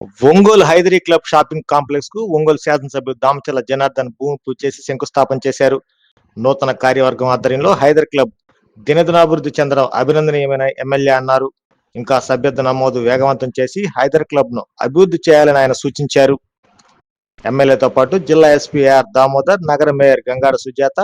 Ongole Haidari club shopping కాంప్లెక్స్కు ఒంగోలు శాసనసభ్యులు దామచల జనార్దన్ భూమి పూజ చేసి శంకుస్థాపన చేశారు. నూతన కార్యవర్గం ఆధ్వర్యంలో హైదర్ క్లబ్ దినదినాభివృద్ధి చెందడం అభినందనీయమైన ఎమ్మెల్యే అన్నారు. ఇంకా సభ్యత్వ నమోదు వేగవంతం చేసి హైదర్ క్లబ్ను అభివృద్ధి చేయాలని ఆయన సూచించారు. ఎమ్మెల్యేతో పాటు జిల్లా ఎస్పీ ఆర్ దామోదర్ నగర మేయర్ గంగాడ సుజాత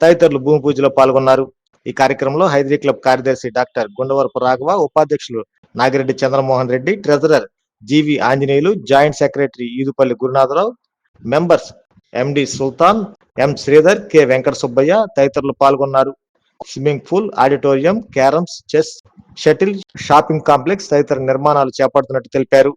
తదితరులు భూమి పూజలో పాల్గొన్నారు. ఈ కార్యక్రమంలో హైదరీ క్లబ్ కార్యదర్శి డాక్టర్ గుండవరపు రాఘవ ఉపాధ్యక్షులు Nagireddy Chandramohan Reddy treasurer G V Anjaneyulu joint secretary Edupalli Gurunatharao members MD Sultan M Sridhar K Venkata Subbaiah తదితరులు పాల్గొన్నారు. Swimming pool auditorium carroms chess shuttle shopping complex తదితర నిర్మాణాలు చేపడుతున్నట్టు తెలిపారు.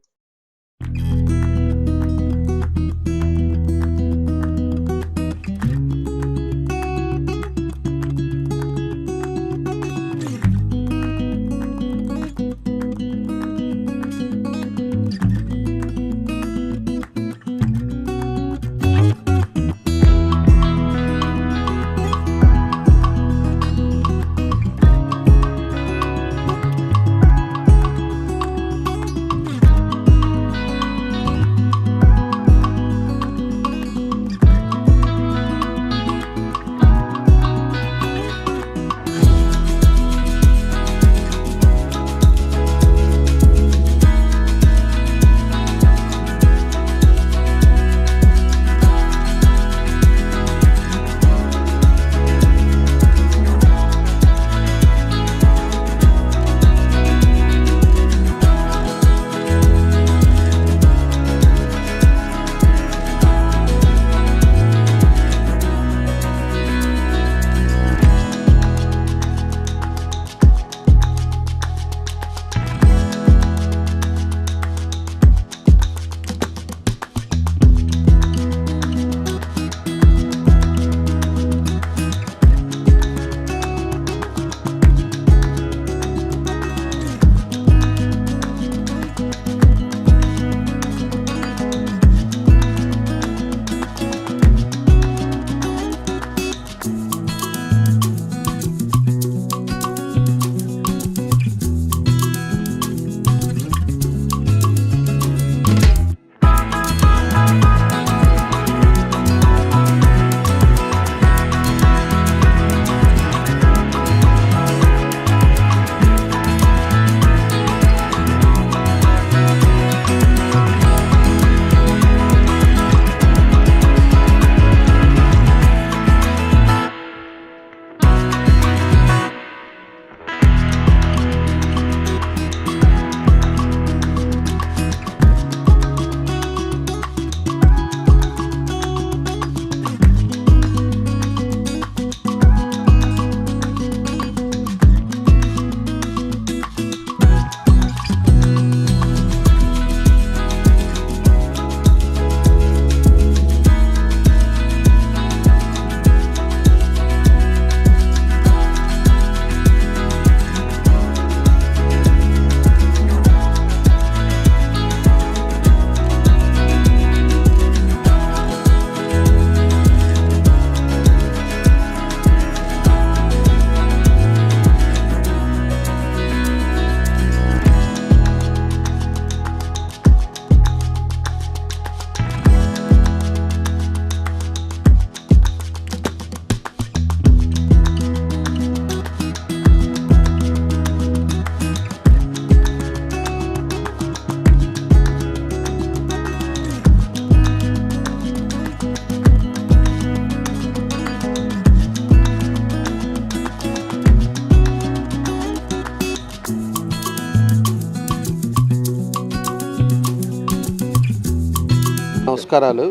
నమస్కారాలు.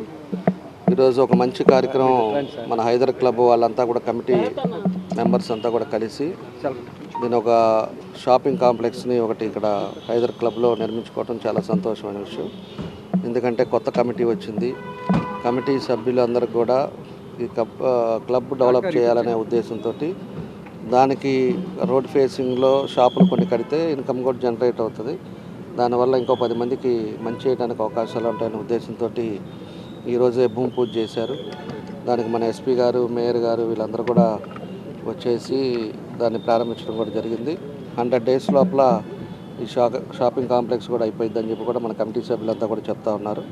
ఈరోజు ఒక మంచి కార్యక్రమం మన హైదర్ క్లబ్ వాళ్ళంతా కూడా కమిటీ మెంబర్స్ అంతా కూడా కలిసి దీని ఒక షాపింగ్ కాంప్లెక్స్ని ఒకటి ఇక్కడ హైదర్ క్లబ్లో నిర్మించుకోవడం చాలా సంతోషమైన విషయం. ఎందుకంటే కొత్త కమిటీ వచ్చింది. కమిటీ సభ్యులందరూ కూడా ఈ క్లబ్ డెవలప్ చేయాలనే ఉద్దేశంతో దానికి రోడ్ ఫేసింగ్లో షాపులు కొన్ని కడితే ఇన్కమ్ కూడా జనరేట్ అవుతుంది. దానివల్ల ఇంకో పది మందికి మంచి చేయడానికి అవకాశాలు ఉంటాయనే ఉద్దేశంతో ఈరోజే భూమి పూజ చేశారు. దానికి మన ఎస్పీ గారు మేయర్ గారు వీళ్ళందరూ కూడా వచ్చేసి దాన్ని ప్రారంభించడం కూడా జరిగింది. హండ్రెడ్ డేస్ లోపల ఈ షాపింగ్ కాంప్లెక్స్ కూడా అయిపోయిందని చెప్పి కూడా మన కమిటీ సభ్యులంతా కూడా చెప్తా ఉన్నారు.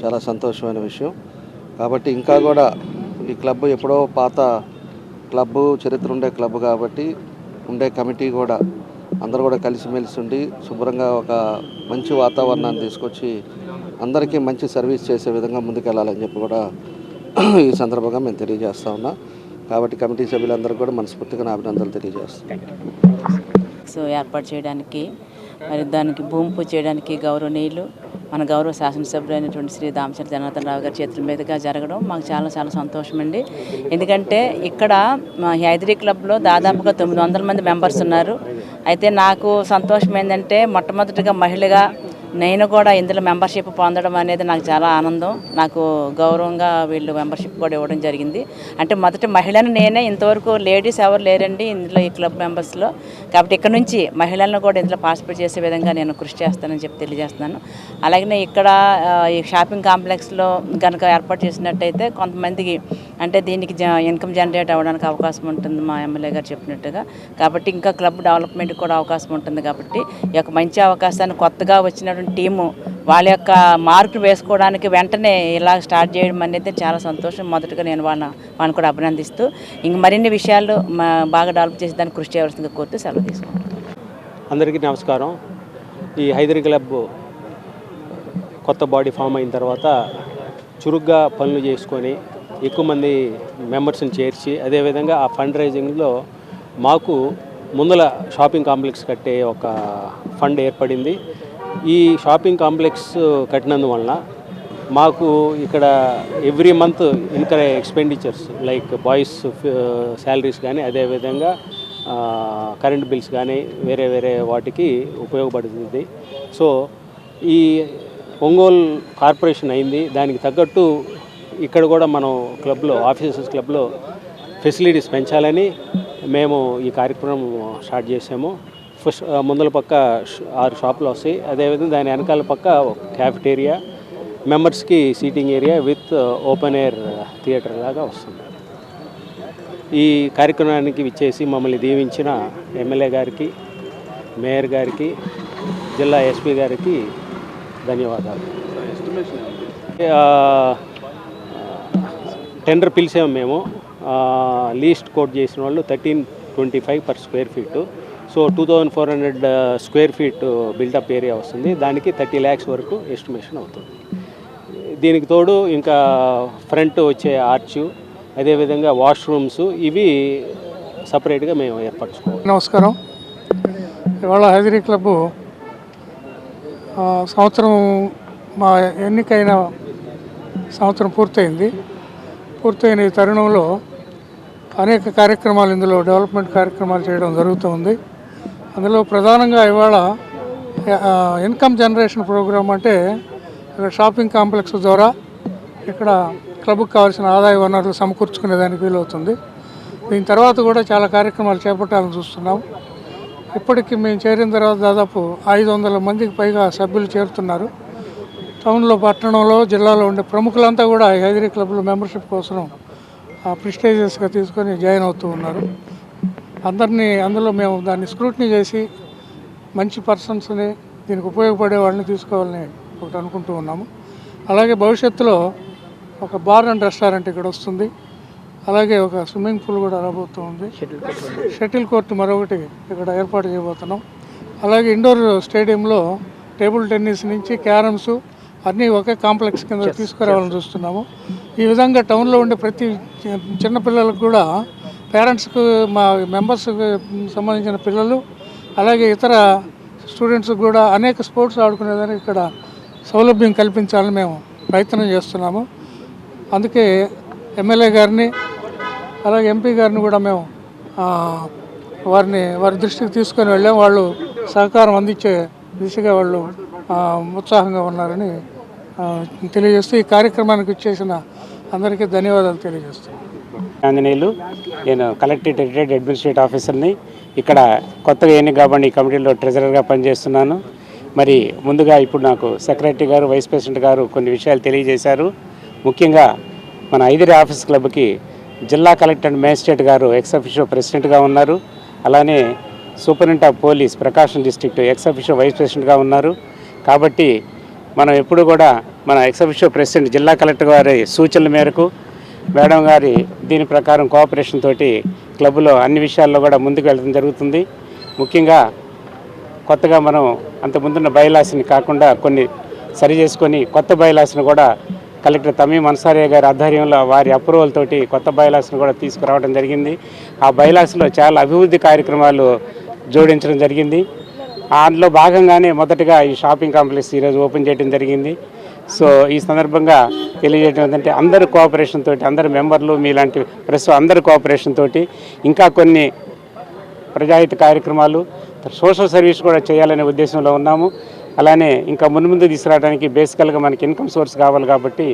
చాలా సంతోషమైన విషయం. కాబట్టి ఇంకా కూడా ఈ క్లబ్ ఎప్పుడో పాత క్లబ్ చరిత్ర ఉండే క్లబ్ కాబట్టి ఉండే కమిటీ కూడా అందరూ కూడా కలిసిమెలిసి ఉండి శుభ్రంగా ఒక మంచి వాతావరణాన్ని తీసుకొచ్చి అందరికీ మంచి సర్వీస్ చేసే విధంగా ముందుకెళ్ళాలని చెప్పి కూడా ఈ సందర్భంగా మేము తెలియజేస్తా ఉన్నా. కాబట్టి కమిటీ సభ్యులందరూ కూడా మనస్ఫూర్తిగా నా అభినందనలు తెలియజేస్తాం. సో ఏర్పాటు చేయడానికి మరి దానికి భూమి పూజ చేయడానికి గౌరవనీయులు మన గౌరవ శాసనసభ్యులైనటువంటి శ్రీ దామచర్ల జనార్దన్ రావు గారి చేతుల మీదుగా జరగడం మాకు చాలా చాలా సంతోషం అండి ఎందుకంటే ఇక్కడ మా హైదరీ క్లబ్లో దాదాపుగా తొమ్మిది వందల మంది మెంబర్స్ ఉన్నారు. అయితే నాకు సంతోషం ఏంటంటే మొట్టమొదటిగా మహిళగా నేను కూడా ఇందులో మెంబర్షిప్ పొందడం అనేది నాకు చాలా ఆనందం. నాకు గౌరవంగా వీళ్ళు మెంబర్షిప్ కూడా ఇవ్వడం జరిగింది. అంటే మొదటి మహిళను నేనే ఇంతవరకు లేడీస్ ఎవరు లేరండి ఇందులో ఈ క్లబ్ మెంబర్స్లో. కాబట్టి ఇక్కడ నుంచి మహిళలను కూడా ఇందులో పార్టిసిపేట్ చేసే విధంగా నేను కృషి చేస్తానని చెప్పి తెలియజేస్తున్నాను. అలాగే ఇక్కడ ఈ షాపింగ్ కాంప్లెక్స్లో కనుక ఏర్పాటు చేసినట్టయితే కొంతమందికి అంటే దీనికి జ- ఇన్కమ్ జనరేట్ అవ్వడానికి అవకాశం ఉంటుంది మా ఎమ్మెల్యే గారు చెప్పినట్టుగా. కాబట్టి ఇంకా క్లబ్ డెవలప్మెంట్ కూడా అవకాశం ఉంటుంది కాబట్టి ఈ యొక్క మంచి అవకాశాన్ని కొత్తగా వచ్చినటువంటి టీము వాళ్ళ యొక్క మార్కులు వేసుకోవడానికి వెంటనే ఇలా స్టార్ట్ చేయడం అనేది చాలా సంతోషం. మొదటగా నేను వాళ్ళ వాళ్ళని కూడా అభినందిస్తూ ఇంక మరిన్ని విషయాలు మా బాగా డెవలప్ చేసి దాన్ని కృషి చేయవలసిందిగా కోరుతూ సెలవు తీసుకుంటాను అందరికీ నమస్కారం. ఈ హైదరీ క్లబ్ కొత్త బాడీ ఫామ్ అయిన తర్వాత చురుగ్గా పనులు చేసుకొని ఎక్కువ మంది మెంబర్స్ని చేర్చి అదేవిధంగా ఆ ఫండ్ రైజింగ్లో మాకు ముందల షాపింగ్ కాంప్లెక్స్ కట్టే ఒక ఫండ్ ఏర్పడింది. ఈ షాపింగ్ కాంప్లెక్స్ కట్టినందువలన మాకు ఇక్కడ every month incur expenditures like boys salaries కానీ అదేవిధంగా కరెంట్ బిల్స్ కానీ వేరే వేరే వాటికి ఉపయోగపడుతుంది. సో ఈ ఒంగోలు కార్పొరేషన్ అయింది. దానికి తగ్గట్టు ఇక్కడ కూడా మనం క్లబ్లో ఆఫీసర్స్ క్లబ్లో ఫెసిలిటీస్ పెంచాలని మేము ఈ కార్యక్రమం స్టార్ట్ చేసాము ఫస్ట్ ముందల పక్క ఆరు షాపులు వస్తాయి. అదేవిధంగా దాని వెనకాల పక్క క్యాఫిటేరియా మెంబర్స్కి seating area with open air theatre లాగా వస్తుంది. ఈ కార్యక్రమానికి విచ్చేసి మమ్మల్ని దీవించిన ఎమ్మెల్యే గారికి మేయర్ గారికి జిల్లా ఎస్పీ గారికి ధన్యవాదాలు. టెండర్ పిలిచాము మేము. లీస్ట్ కోట్ చేసిన వాళ్ళు thirteen twenty five per square feet. So two thousand four hundred square feet buildup area వస్తుంది. దానికి థర్టీ ల్యాక్స్ వరకు ఎస్టిమేషన్ అవుతుంది. దీనికి తోడు ఇంకా ఫ్రంట్ వచ్చే ఆర్చ్ అదేవిధంగా వాష్రూమ్స్ ఇవి సపరేట్గా మేము ఏర్పరచుకోవాలి. నమస్కారం. ఇవాళ హైదరీ క్లబ్బు సంవత్సరం మా ఎన్నికైన సంవత్సరం పూర్తయింది. పూర్తయిన ఈ తరుణంలో అనేక కార్యక్రమాలు ఇందులో డెవలప్మెంట్ కార్యక్రమాలు చేయడం జరుగుతుంది. అందులో ప్రధానంగా ఇవాళ ఇన్కమ్ జనరేషన్ ప్రోగ్రామ్ అంటే ఇక్కడ షాపింగ్ కాంప్లెక్స్ ద్వారా ఇక్కడ క్లబ్కి కావాల్సిన ఆదాయ వనరులు సమకూర్చుకునేదానికి వీలవుతుంది. దీని తర్వాత కూడా చాలా కార్యక్రమాలు చేపట్టాలని చూస్తున్నాం. ఇప్పటికి మేము చేరిన తర్వాత దాదాపు ఐదు వందల మందికి పైగా సభ్యులు చేరుతున్నారు. టౌన్లో పట్టణంలో జిల్లాలో ఉండే ప్రముఖులంతా కూడా హైదరీ క్లబ్లో మెంబర్షిప్ కోసం ప్రిస్టేజియస్గా తీసుకొని జాయిన్ అవుతూ ఉన్నారు. అందరినీ అందులో మేము దాన్ని స్క్రూటినీ చేసి మంచి పర్సన్స్ని దీనికి ఉపయోగపడే వాళ్ళని తీసుకోవాలని ఒకటి అనుకుంటూ ఉన్నాము. అలాగే భవిష్యత్తులో ఒక బార్ అండ్ రెస్టారెంట్ ఇక్కడ వస్తుంది. అలాగే ఒక స్విమ్మింగ్ పూల్ కూడా రాబోతుంది షటిల్ కోర్టు మరొకటి ఇక్కడ ఏర్పాటు చేయబోతున్నాం. అలాగే ఇండోర్ స్టేడియంలో టేబుల్ టెన్నిస్ నుంచి క్యారమ్స్ అన్నీ ఒకే కాంప్లెక్స్ కింద తీసుకురావాలని చూస్తున్నాము. ఈ విధంగా టౌన్లో ఉండే ప్రతి చిన్నపిల్లలకు కూడా పేరెంట్స్కు మా మెంబర్స్కి సంబంధించిన పిల్లలు అలాగే ఇతర స్టూడెంట్స్ కూడా అనేక స్పోర్ట్స్ ఆడుకునేదానికి ఇక్కడ సౌలభ్యం కల్పించాలని మేము ప్రయత్నం చేస్తున్నాము. అందుకే ఎమ్మెల్యే గారిని అలాగే ఎంపీ గారిని కూడా మేము వారిని వారి దృష్టికి తీసుకొని వెళ్ళాం వాళ్ళు సహకారం అందించే దిశగా వాళ్ళు ఉత్సాహంగా ఉన్నారని తెలియజేస్తూ ఈ కార్యక్రమానికి వచ్చేసిన అందరికీ ధన్యవాదాలు తెలియజేస్తున్నాను ఆంజనేయులు నేను కలెక్టరేట్ రిటైర్డ్ అడ్మినిస్ట్రేటివ్ ఆఫీసర్ని ఇక్కడ కొత్తగా ఎన్ని కాబట్టి ఈ కమిటీలో ట్రెజరర్గా పనిచేస్తున్నాను. మరి ముందుగా ఇప్పుడు నాకు సెక్రటరీ గారు వైస్ ప్రెసిడెంట్ గారు కొన్ని విషయాలు తెలియజేశారు. ముఖ్యంగా మన ఐదిరి ఆఫీస్ క్లబ్కి జిల్లా కలెక్టర్ అండ్ మేజిస్ట్రేట్ గారు ఎక్స్ ప్రెసిడెంట్గా ఉన్నారు. అలానే superintendent of police Prakasam district ex official vice ప్రెసిడెంట్గా ఉన్నారు. కాబట్టి మనం ఎప్పుడు కూడా మన ఎక్స్ ప్రెసిడెంట్ జిల్లా కలెక్టర్ గారి సూచనల మేరకు మేడం గారి దీని ప్రకారం కోఆపరేషన్ తోటి క్లబ్లో అన్ని విషయాల్లో కూడా ముందుకు వెళ్ళడం జరుగుతుంది. ముఖ్యంగా కొత్తగా మనం అంతకుముందున్న బయలాసిని కాకుండా కొన్ని సరి చేసుకొని కొత్త బయలాస్ని కూడా కలెక్టర్ తమీ అన్సారియా గారి ఆధ్వర్యంలో వారి అప్రూవల్ తోటి కొత్త బయలాస్ని కూడా తీసుకురావడం జరిగింది. ఆ బయలాస్లో చాలా అభివృద్ధి కార్యక్రమాలు జోడించడం జరిగింది. అందులో భాగంగానే మొదటగా ఈ షాపింగ్ కాంప్లెక్స్ ఈరోజు ఓపెన్ చేయడం జరిగింది. సో ఈ సందర్భంగా తెలియజేయడం ఏంటంటే అందరు కోఆపరేషన్ తోటి అందరు మెంబర్లు మీలాంటి ప్రెస్ అందరు కోఆపరేషన్ తోటి ఇంకా కొన్ని ప్రజాహిత కార్యక్రమాలు సోషల్ సర్వీస్ కూడా చేయాలనే ఉద్దేశంలో ఉన్నాము. అలానే ఇంకా మున్ముందు తీసుకురావడానికి బేసికల్గా మనకి ఇన్కమ్ సోర్స్ కావాలి కాబట్టి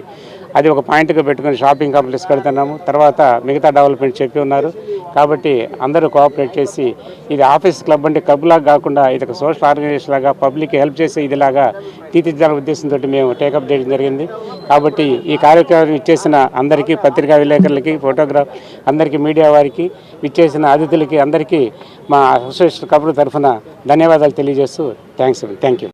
అది ఒక పాయింట్గా పెట్టుకొని షాపింగ్ కాంప్లెక్స్ కడుతున్నాము. తర్వాత మిగతా డెవలప్మెంట్ చెప్పి ఉన్నారు. కాబట్టి అందరూ కోఆపరేట్ చేసి ఇది ఆఫీస్ క్లబ్ అంటే క్లబ్ లాగా కాకుండా ఇది ఒక సోషల్ ఆర్గనైజేషన్ లాగా పబ్లిక్ హెల్ప్ చేసే ఇదిలాగా తీర్చిదిద్దాలనే ఉద్దేశంతో మేము టేకప్ చేయడం జరిగింది. కాబట్టి ఈ కార్యక్రమం ఇచ్చేసిన అందరికీ పత్రికా విలేకరులకి ఫోటోగ్రాఫ్ అందరికీ మీడియా వారికి ఇచ్చేసిన అతిథులకి అందరికీ మా అసోసియేషన్ కబుర్ తరఫున ధన్యవాదాలు తెలియజేస్తూ thanks thank you.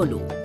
Colu.